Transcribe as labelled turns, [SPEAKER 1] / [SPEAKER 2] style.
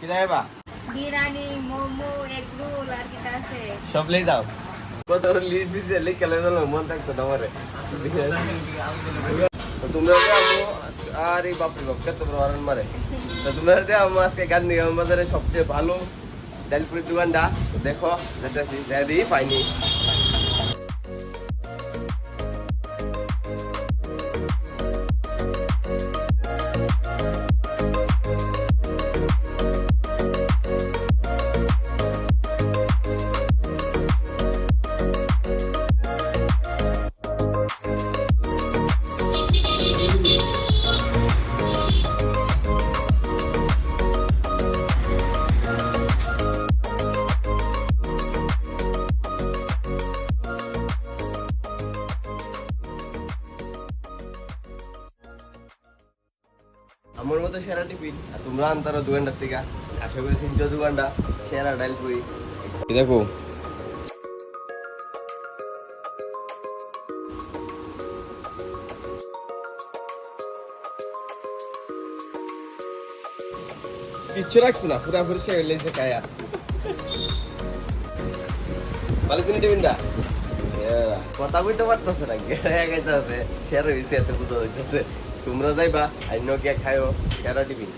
[SPEAKER 1] কি যাইবা
[SPEAKER 2] biryani momo egg roll আর কি আছে।
[SPEAKER 1] সব লেই দাও। কত লিস্ট দিছে লিখে লে দিলাম মন থাকতো তোমারে। তো তোমরা যে আমো আর বাপরে বাপ কত বড় মারে। তো তোমরা যে আমো আজকে গান্ধী বাজারে সবচেয়ে ভালো ডালপুরি দোকানটা দেখো যেতেছি যাই পাইনি আমার মতো সেরা টিফিন আর তোমরা আনতারো দোকানটার থেকে। আশা করি সিনচো দোকানটা সেরা ডালপুরি দেখো। কিচ্ছু রাখছো না পুরা পরিষ্কার হয়ে লেগেছে কায়া ভালো চিনি টিফিনটা? কথা বলতে পারতেছে না গেড়ে গাইতে আছে শেয়ার হয়েছে এত বুঝা হইতেছে তোমরা যাইবা আইন কে খায়ও সেরা টিফিন